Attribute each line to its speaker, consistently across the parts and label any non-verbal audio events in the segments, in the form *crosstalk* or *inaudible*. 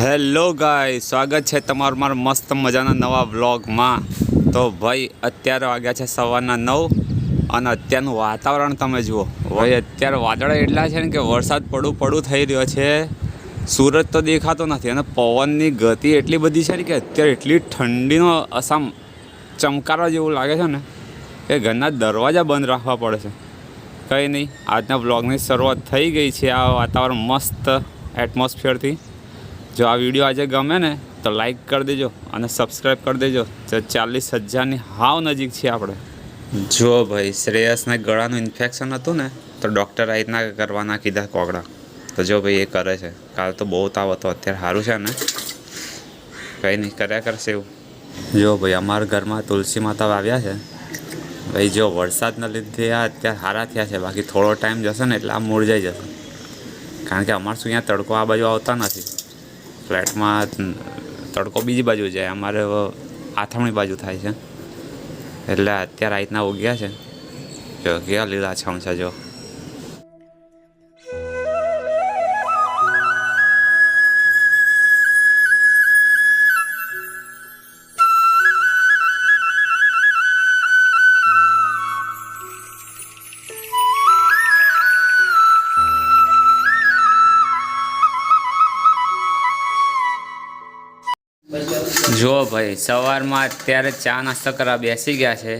Speaker 1: Hello ગાય સ્વાગત છે તમારું મારા મસ્ત મજાના નવા વ્લોગમાં. તો ભાઈ, અત્યારે વાગ્યા છે સવારના નવ અને અત્યારનું વાતાવરણ તમે જુઓ. ભાઈ, અત્યારે વાદળા એટલા છે ને કે વરસાદ પડું પડું થઈ રહ્યો છે. સૂરજ તો દેખાતો નથી અને પવનની ગતિ એટલી બધી છે ને કે અત્યારે એટલી ઠંડીનો અસામ ચમકારવા જેવું લાગે છે ને કે ઘરના દરવાજા બંધ રાખવા પડે છે. કંઈ નહીં, આજના વ્લોગની શરૂઆત થઈ ગઈ છે આ વાતાવરણ મસ્ત એટમોસ્ફિયરથી જો આ વીડિયો આજે ગમે ને તો લાઈક કરી દેજો અને સબસ્ક્રાઈબ કરી દેજો. તો ચાલીસ હજારની હાવ નજીક છીએ આપણે. જો ભાઈ શ્રેયસને ગળાનું ઇન્ફેક્શન હતું ને તો ડૉક્ટર આ રીતના કરવાના કીધા કોગળા. તો જો ભાઈ એ કરે છે. કાલ તો બહુ તાવ હતો અત્યારે સારું છે ને? કંઈ નહીં કર્યા કરશે એવું. જો ભાઈ અમારા ઘરમાં તુલસી માતા આવ્યા છે. ભાઈ જો વરસાદના લીધે આ અત્યારે સારા થયા છે. બાકી થોડો ટાઈમ જશે ને એટલે આ મૂળજાઈ જશે. કારણ કે અમારે શું અહીંયા તડકો આ બાજુ આવતા નથી. ફ્લેટમાં તડકો બીજી બાજુ જાય. અમારે આથમણી બાજુ થાય છે. એટલે અત્યારે આ રીતના ઉગ્યા છે. જો, કેવા લીલાછમ છે, જો. ભાઈ સવારમાં અત્યારે ચા નાસ્તો કરવા બેસી ગયા છે.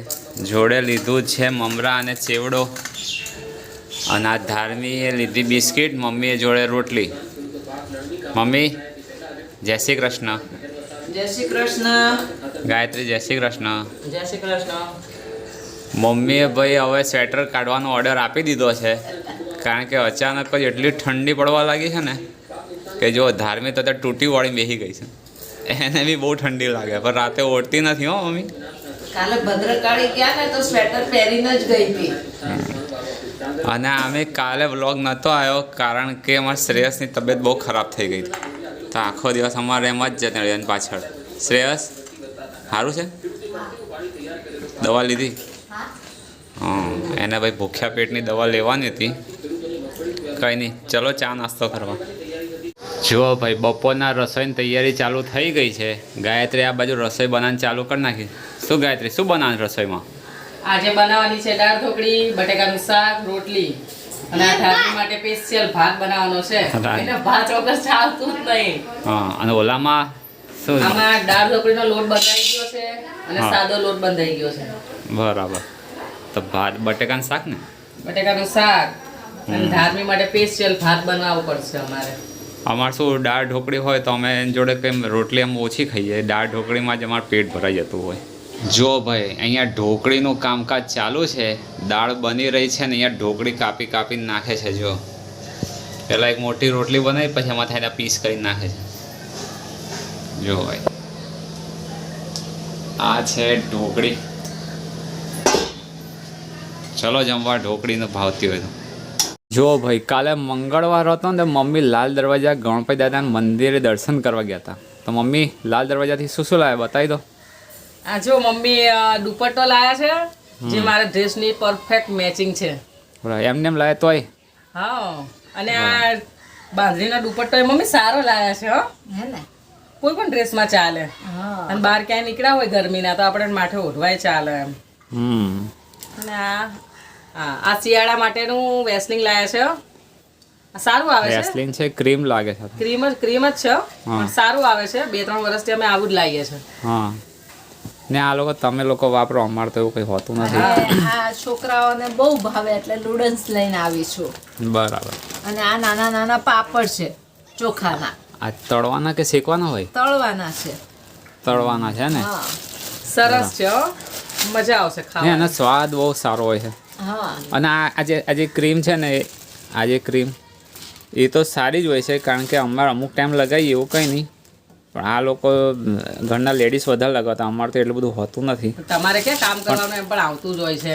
Speaker 1: જોડે લીધું છે મમરા અને ચેવડો. અને આ ધાર્મીએ લીધી બિસ્કિટ મમ્મીએ જોડે રોટલી. મમ્મી જય શ્રી કૃષ્ણ.
Speaker 2: જય શ્રી કૃષ્ણ.
Speaker 1: ગાયત્રી જય શ્રી કૃષ્ણ.
Speaker 2: જય શ્રી કૃષ્ણ.
Speaker 1: મમ્મીએ ભાઈ હવે સ્વેટર કાઢવાનો ઓર્ડર આપી દીધો છે. કારણ કે અચાનક જ એટલી ઠંડી પડવા લાગી છે ને કે જો ધાર્મી તો તે તૂટી વાળી બેસી ગઈ છે. એને બી બહુ ઠંડી લાગે પણ રાતે ઓઢતી નથી હો મમ્મી.
Speaker 2: કાલે ભદ્રકાળી ગયા ને તો સ્વેટર પહેરીને જ ગઈ હતી.
Speaker 1: અને અમે કાલે વ્લોગ નહોતો આવ્યો કારણ કે અમારા શ્રેયસની તબિયત બહુ ખરાબ થઈ ગઈ તો આખો દિવસ અમારે એમ જ જતા રહ્યા પાછળ. શ્રેયસ સારું છે? દવા લીધી? હા એને ભાઈ ભૂખ્યા પેટની દવા લેવાની હતી. કંઈ નહીં ચલો ચા નાસ્તો કરવા. જુઓ ભાઈ બપોરના રસોઈની તૈયારી ચાલુ થઈ ગઈ છે. ગાયત્રી આ બાજુ રસોઈ બનાવવાની ચાલુ કરી નાખી. શું ગાયત્રી શું બનાવવાનું રસોઈમાં?
Speaker 2: આજે બનાવવાની છે દાળ ઢોકળી બટેકાનું શાક રોટલી અને આ ધારી માટે સ્પેશિયલ ભાત બનાવવાનો છે.
Speaker 1: ભાત.
Speaker 2: ભાત વગર ચાલતું જ નહીં.
Speaker 1: હા અને ઓલામાં શું?
Speaker 2: આમાં દાળ ઢોકળીનો લોટ બંધાઈ ગયો છે અને સાદો લોટ બંધાઈ ગયો છે.
Speaker 1: બરાબર. તો ભાત બટેકાનું શાક ને?
Speaker 2: બટેકાનું શાક અને ધાર્મી માટે સ્પેશિયલ ભાત બનાવવો પડશે અમારે.
Speaker 1: અમારે શું દાળ ઢોકળી હોય તો અમે એની જોડે કેમ રોટલી એમ ઓછી ખાઈએ. દાળ ઢોકળીમાં જ અમારું પેટ ભરાઈ જતું હોય. જો ભાઈ, અહીંયા ઢોકળીનું કામકાજ ચાલુ છે, દાળ બની રહી છે ને અહીંયા ઢોકળી કાપી કાપીને નાખે છે જો. પહેલાં એક મોટી રોટલી બનાવી, પછી એમાં થાય પીસ કરીને નાખે છે. જો ભાઈ. આ છે ઢોકળી. ચલો જમવા ઢોકળીને ભાવતી હોય તો જો ભાઈ કાલે મંગળવાર હતો ને મમ્મી લાલ દરવાજા ગણપતિ દાદાના મંદિરે દર્શન કરવા ગયા હતા. તો મમ્મી લાલ દરવાજાથી શું શું લાવ્યા બતાવી દો.
Speaker 2: આ જો મમ્મી દુપટ્ટો લાવ્યા છે જે મારા ડ્રેસની પરફેક્ટ મેચિંગ છે.
Speaker 1: એમ એમને એમ લાવ્યા તોય?
Speaker 2: હા અને આ બાંધણીનો દુપટ્ટો એ મમ્મી સારો લાવ્યા છે હો.
Speaker 3: હે ને?
Speaker 2: કોઈ પણ ડ્રેસમાં ચાલે.
Speaker 3: હા.
Speaker 2: અને બહાર ક્યાંય નીકળ્યા હોય ગરમીના તો આપણે માથે ઓઢવાય ચાલે એમ.
Speaker 1: હમ.
Speaker 2: અને આ હા આ શિયાળા માટેનું વેસલિંગ લાયા છે સારું આવે છે.
Speaker 1: રેસલિંગ છે ક્રીમ લાગે છે
Speaker 2: ક્રીમ જ ક્રીમ જ છે પણ સારું આવે છે બે ત્રણ વર્ષથી અમે આવું જ લાવીએ છે.
Speaker 1: હા. ને આ લોકો તમે લોકો વાપરો અમારે તો એવું કંઈ હોતું નથી.
Speaker 3: આ છોકરાઓને બહુ ભાવે એટલે લુડન્સ લઈને આવી છું.
Speaker 1: બરાબર.
Speaker 3: અને આ નાના નાના પાપડ છે ચોખાના.
Speaker 1: આ તળવાના કે શેકવાના હોય?
Speaker 3: તળવાના છે.
Speaker 1: તળવાના છે ને?
Speaker 2: સરસ છે હો. મજા આવશે ખાવા
Speaker 1: એનો સ્વાદ બહુ સારો હોય છે.
Speaker 3: હા.
Speaker 1: અને આ આજે જે આ જે ક્રીમ છે ને આ જે ક્રીમ એ તો સારી જ હોય છે કારણ કે અમારે અમુક ટાઈમ લગાવીએ એવું કંઈ નહીં. પણ આ લોકો ઘરના લેડીઝ વધારે લગાવતા અમારે તો એટલું બધું હોતું નથી.
Speaker 2: તમારે ક્યાં કામ કરવાનું એમ પણ આવતું જ હોય છે.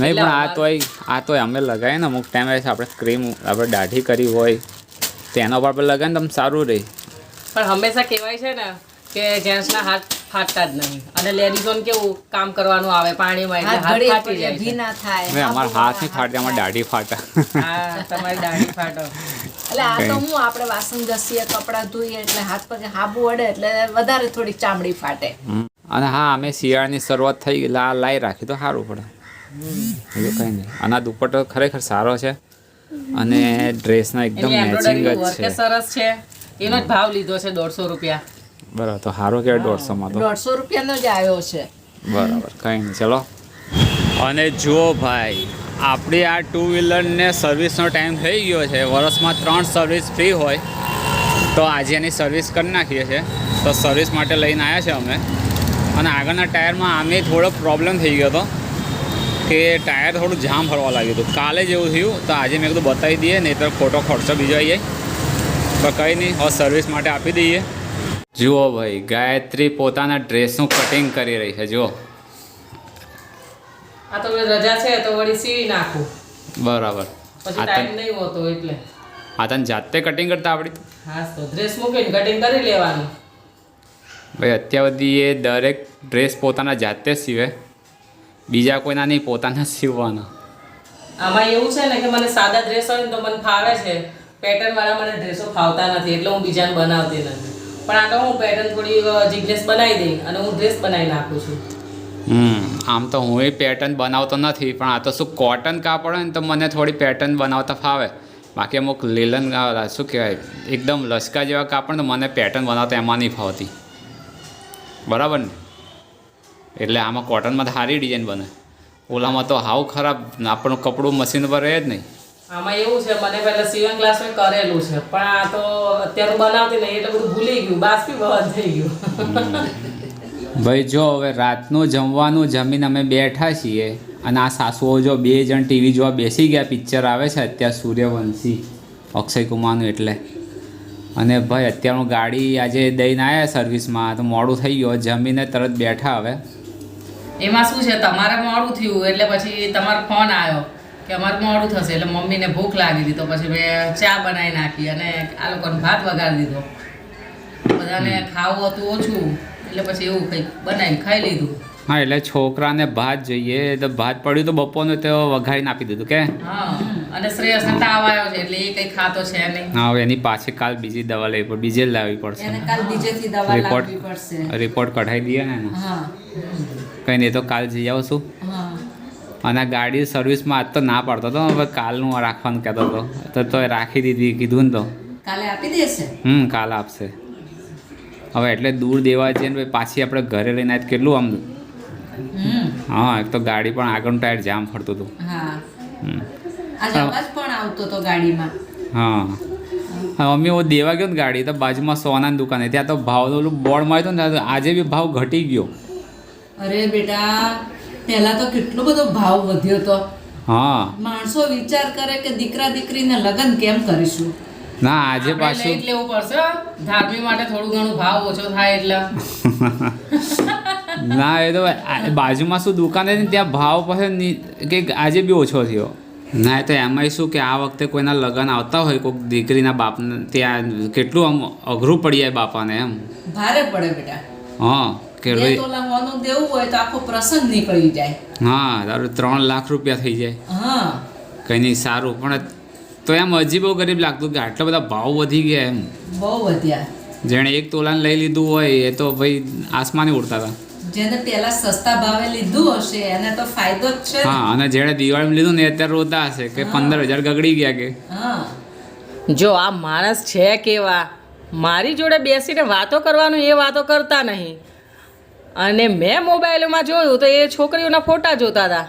Speaker 1: નહીં પણ આ તોય આ તોય અમે લગાવીએ ને અમુક ટાઈમે આપણે ક્રીમ આપણે દાઢી કરી હોય તેના ઉપર આપણે લગાવીએ ને તમને સારું રહે.
Speaker 2: પણ હંમેશા કહેવાય છે ને કે જેન્ટ્સના હાથ ફાટતા જ નહીં. અને લેડીઝોને કેવું કામ કરવાનું આવે પાણીમાં એટલે
Speaker 3: હાથ
Speaker 2: ફાટી જાય
Speaker 3: ભી ના થાય.
Speaker 1: હવે અમારા હાથ નહીં ફાટે અમાર દાઢી ફાટે.
Speaker 2: હા તમારી દાઢી ફાટો.
Speaker 3: એટલે આ તો હું આપણે વાસણ ઘસીએ કપડાં ધોઈએ એટલે હાથ પગે હાબુ અડે એટલે વધારે થોડી ચામડી ફાટે.
Speaker 1: અને હા અમે શિયાળાની શરૂઆત થઈ ગઈ આ લાઈ રાખી તો સારું પડે. બીજું કંઈ નહીં. અને દુપટ્ટો ખરેખર સારો છે. અને ડ્રેસના એકદમ મેચિંગ જ છે.
Speaker 2: સરસ છે. એનો જ ભાવ લીધો છે દોઢસો રૂપિયા.
Speaker 1: બરાબર તો કે કહેવાય દોઢસોમાં તો.
Speaker 3: દોઢસો રૂપિયાનો જ આવ્યો છે.
Speaker 1: બરાબર કંઈ નહીં ચલો. અને જુઓ ભાઈ આપણી આ ટુ વ્હીલરને સર્વિસનો ટાઈમ થઈ ગયો છે. વર્ષમાં ત્રણ સર્વિસ ફ્રી હોય તો આજે એની સર્વિસ કરી નાખીએ છીએ. તો સર્વિસ માટે લઈને આવ્યા છે અમે. અને આગળના ટાયરમાં આમે થોડો પ્રોબ્લેમ થઈ ગયો હતો કે ટાયર થોડું જામ ફરવા લાગ્યું હતું. કાલે જેવું થયું તો આજે મેં કીધું બતાવી દઈએ નહીં તો ખોટો ખર્ચો બીજો આવી જાય. તો કંઈ નહીં હવે સર્વિસ માટે આપી દઈએ. જુઓ ભાઈ ગાયત્રી પોતાના ડ્રેસનું કટિંગ કરી રહી છે જુઓ.
Speaker 2: આ તો રજા છે તો વળી સીવી નાખું.
Speaker 1: બરાબર.
Speaker 2: પછી ટાઈમ નહીં હોતો એટલે.
Speaker 1: આ તને જાતે કટિંગ કરતા આવડી?
Speaker 2: હા તો ડ્રેસ મૂકીને કટિંગ કરી લેવાનું.
Speaker 1: ભાઈ અત્યાર સુધી એ દરેક ડ્રેસ પોતાના જાતે સીવે. બીજા કોઈના નહીં પોતાના સીવવાના.
Speaker 2: આમાં એવું છે ને કે મને સાદા ડ્રેસ હોય ને તો મને ફાવે છે. પેટર્નવાળા મને ડ્રેસો ફાવતા નથી એટલે હું બીજાને બનાવતી નથી. પણ આ તો હું પેટર્ન થોડી જીગ્નેસ બનાવી દઈ અને હું ડ્રેસ બનાવી નાખું છું.
Speaker 1: હમ, આમ તો હું એ પેટર્ન બનાવતો નથી, પણ આ તો શું કોટન કાપડ હોય ને તો મને થોડી પેટર્ન બનાવતા ફાવે. બાકી અમુક લીલન શું કહેવાય, એકદમ લશ્કા જેવા કાપડ મને પેટર્ન બનાવતા એમાં નહીં ફાવતી. બરાબર ને? એટલે આમાં કોટનમાં સારી ડિઝાઇન બને. ઓલામાં તો હાવ ખરાબ, આપણું કપડું મશીન પર રહે જ નહીં.
Speaker 2: આમાં એવું છે મને પહેલા સીવન ક્લાસ મેં કરેલું છે પણ આ તો અત્યારે બનાવતી નહીં એટલે બધું ભૂલી ગયું બાષ્પી બંધ થઈ ગયું.
Speaker 1: ભાઈ જો હવે રાતનું જમવાનું જમીન અમે બેઠા છીએ અને આ સાસુઓ જો બે જણ ટીવી જોવા બેસી ગયા પિક્ચર આવે છે અત્યારે સૂર્યવંશી અક્ષય કુમારનું એટલે. અને ભાઈ અત્યારે હું ગાડી આજે દઈને આવ્યા સર્વિસમાં તો મોડું થઈ ગયું જમીને તરત બેઠા હવે.
Speaker 2: એમાં શું છે તમારે મોડું થયું એટલે પછી તમારો ફોન આવ્યો. કે અમારે મોડું થશે એટલે મમ્મીને ભૂખ લાગી દીધો પછી મેં ચા બનાવી નાખી અને આ લોકોને ભાત વગાડી દીધો. બધાને ખાવું હતું ઓછું એટલે પછી એવું કંઈક બનાવીને ખાઈ લીધું.
Speaker 1: હા એટલે છોકરાને ભાત જોઈએ તો ભાત પડ્યું તો બપોરનું તો વઘારીને આપી દીધું કે?
Speaker 2: હા અને શ્રેયસને તાવ આવ્યો છે એટલે એ કંઈ ખાતો છે નહીં.
Speaker 1: હા હવે એની પાછી કાલ બીજી દવા લેવી પડે બીજે લાવવી પડશે.
Speaker 3: એને કાલ બીજેથી દવા
Speaker 1: રિપોર્ટ
Speaker 3: લાવવી પડશે.
Speaker 1: રિપોર્ટ કઢાઈ દઈએ ને એનો.
Speaker 3: હા.
Speaker 1: કંઈ નહીં તો કાલ જઈ આવશું.
Speaker 3: હા.
Speaker 1: અને ગાડી સર્વિસમાં આજ તો ના પાડતો હતો હવે કાલનું રાખવાનું કહેતો હતો તો તોય રાખી દીધી કીધું ને તો.
Speaker 3: કાલે આપી દેશે
Speaker 1: હમ કાલ આપશે. હવે એટલે દૂર દેવા જઈએ ને પછી પાછી આપણે ઘરે લઈને આજ કેટલું આમ હા એક તો ગાડી પણ આગળનું ટાયર જામ ફરતું હતું.
Speaker 3: હા. તો
Speaker 1: હું. દેવા ગયો ને ગાડી તો બાજુમાં સોનાની દુકાને ત્યાં તો ભાવ ઓલું બોર્ડ માર્યું ને તો આજે બી ભાવ ઘટી ગયો.
Speaker 3: અરે બેટા પહેલા તો કેટલો બધો ભાવ વધ્યો તો.
Speaker 1: હા.
Speaker 3: માણસો વિચાર કરે કે દીકરા દીકરીને લગ્ન કેમ કરીશું?
Speaker 1: ના આજે પાછું
Speaker 2: એટલે એવું પડશે ધાર્મિક માટે થોડું ઘણું ભાવ ઓછો થાય એટલે. *laughs*
Speaker 1: ના એ તો આ- બાજુમાં શું દુકાન હતી ત્યાં ભાવ પછી ની- કે આજે બી ઓછો થયો. ના એ તો એમાંય શું કે આ વખતે કોઈના લગ્ન આવતા હોય કોઈક દીકરીના બાપને ત્યાં કેટલું આમ અઘરું પડી જાય બાપાને એમ.
Speaker 3: ભારે પડે બેટા.
Speaker 1: હા. કે ભાઈ
Speaker 3: દેવું હોય તો આખો પ્રસંગ નીકળી જાય.
Speaker 1: હા તારું ત્રણ લાખ રૂપિયા થઈ જાય.
Speaker 3: હા.
Speaker 1: કંઈ નહીં સારું પણ તો એમ હજી બહુ ગરીબ લાગતું કે આટલા બધા ભાવ વધી ગયા એમ.
Speaker 3: બહુ વધ્યા.
Speaker 1: જેણે એક તોલાને લઈ લીધું હોય એ તો ભાઈ આસમાને ઉડતા હતા.
Speaker 3: જેને પેલા સસ્તા ભાવે લીધું હશે એને તો ફાયદો જ છે
Speaker 1: હા અને જેણે દિવાળીમાં લીધું ને અત્યારે રોતા હશે કે પંદર હજાર ગગડી ગયા કે.
Speaker 3: હા.
Speaker 2: જો આ માણસ છે કેવા મારી જોડે બેસીને વાતો કરવાનું એ વાતો કરતા નહીં. અને મેં મોબાઈલમાં જોયું તો એ છોકરીઓના ફોટા જોતા હતા.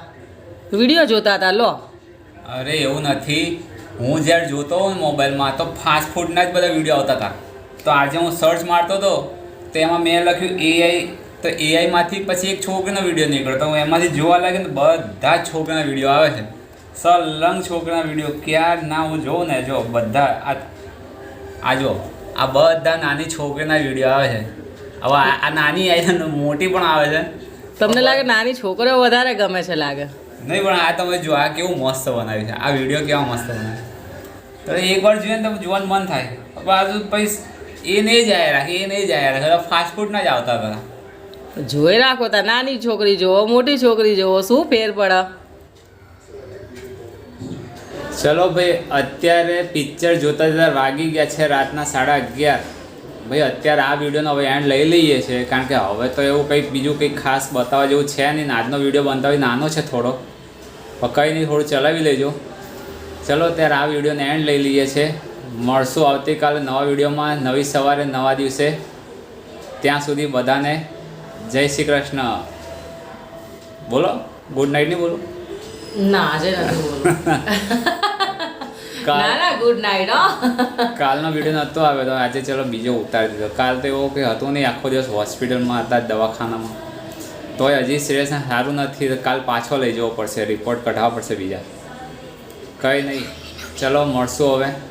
Speaker 2: વીડિયો જોતા હતા, લો.
Speaker 1: અરે એવું નથી. હું જ્યારે જોતો હોઉં મોબાઈલમાં, તો ફાસ્ટ ફૂડના જ બધા વીડિયો આવતા હતા. તો આજે હું સર્ચ મારતો હતો, તો એમાં મેં લખ્યું એઆઈ તો એઆઈમાંથી પછી એક છોકરીનો વીડિયો નીકળ્યો. તો હું એમાંથી જોવા લાગ્યો ને બધા જ છોકરીના વીડિયો આવે છે. સલંગ છોકરીના વીડિયો ક્યાં ના હું જોઉં ને, જો બધા, આ આ જો, આ બધા નાની છોકરીના વીડિયો આવે છે. હવે આ નાની આવી છે મોટી પણ આવે છે.
Speaker 2: તમને લાગે નાની છોકરીઓ વધારે ગમે છે લાગે?
Speaker 1: નહીં પણ આ તમે જો આ કેવું મસ્ત બનાવ્યું છે. આ વીડિયો કેવા મસ્ત બનાવ્યો તો એકવાર જોઈએ ને તમે જોવાનું મન થાય. બાજુ પછી એ નહીં જાય રાખે એ નહીં જાય રાખે. ફાસ્ટ ફૂડના જ આવતા હતા
Speaker 2: જોઈ રાખો તા નાની છોકરી જોવો મોટી છોકરી જોવો શું ફેર પડે?
Speaker 1: ચલો ભાઈ અત્યારે પિક્ચર જોતા જોતા વાગી ગયા છે રાતના સાડા અગિયાર. ભાઈ અત્યારે આ વિડીયોનો હવે એન્ડ લઈ લઈએ છીએ કારણ કે હવે તો એવું કંઈક બીજું કંઈક ખાસ બતાવવા જેવું છે નહીં આજનો વીડિયો બતાવી નાનો છે થોડો. પણ કંઈ નહીં થોડું ચલાવી લેજો. ચલો ત્યારે આ વિડીયોને એન્ડ લઈ લઈએ છીએ મળશું આવતીકાલે નવા વિડીયોમાં નવી સવારે નવા દિવસે. ત્યાં સુધી બધાને જય શ્રી કૃષ્ણ. બોલો? ગુડ નાઇટ નહીં બોલો?
Speaker 2: ના આજે નથી ના *laughs* ગુડ નાઇટ
Speaker 1: કાલનો વીડિયો નહોતો આવ્યો તો આજે ચલો બીજો ઉતારી દીધો. કાલ તો એવો કંઈ હતું નહીં, આખો દિવસ હોસ્પિટલમાં હતા, દવાખાનામાં. તોય હજી સિરિયસ સારું નથી, તો કાલ પાછો લઈ જવો પડશે રિપોર્ટ કઢાવવા પડશે બીજા. કંઈ નહીં. ચલો, મળશું હવે.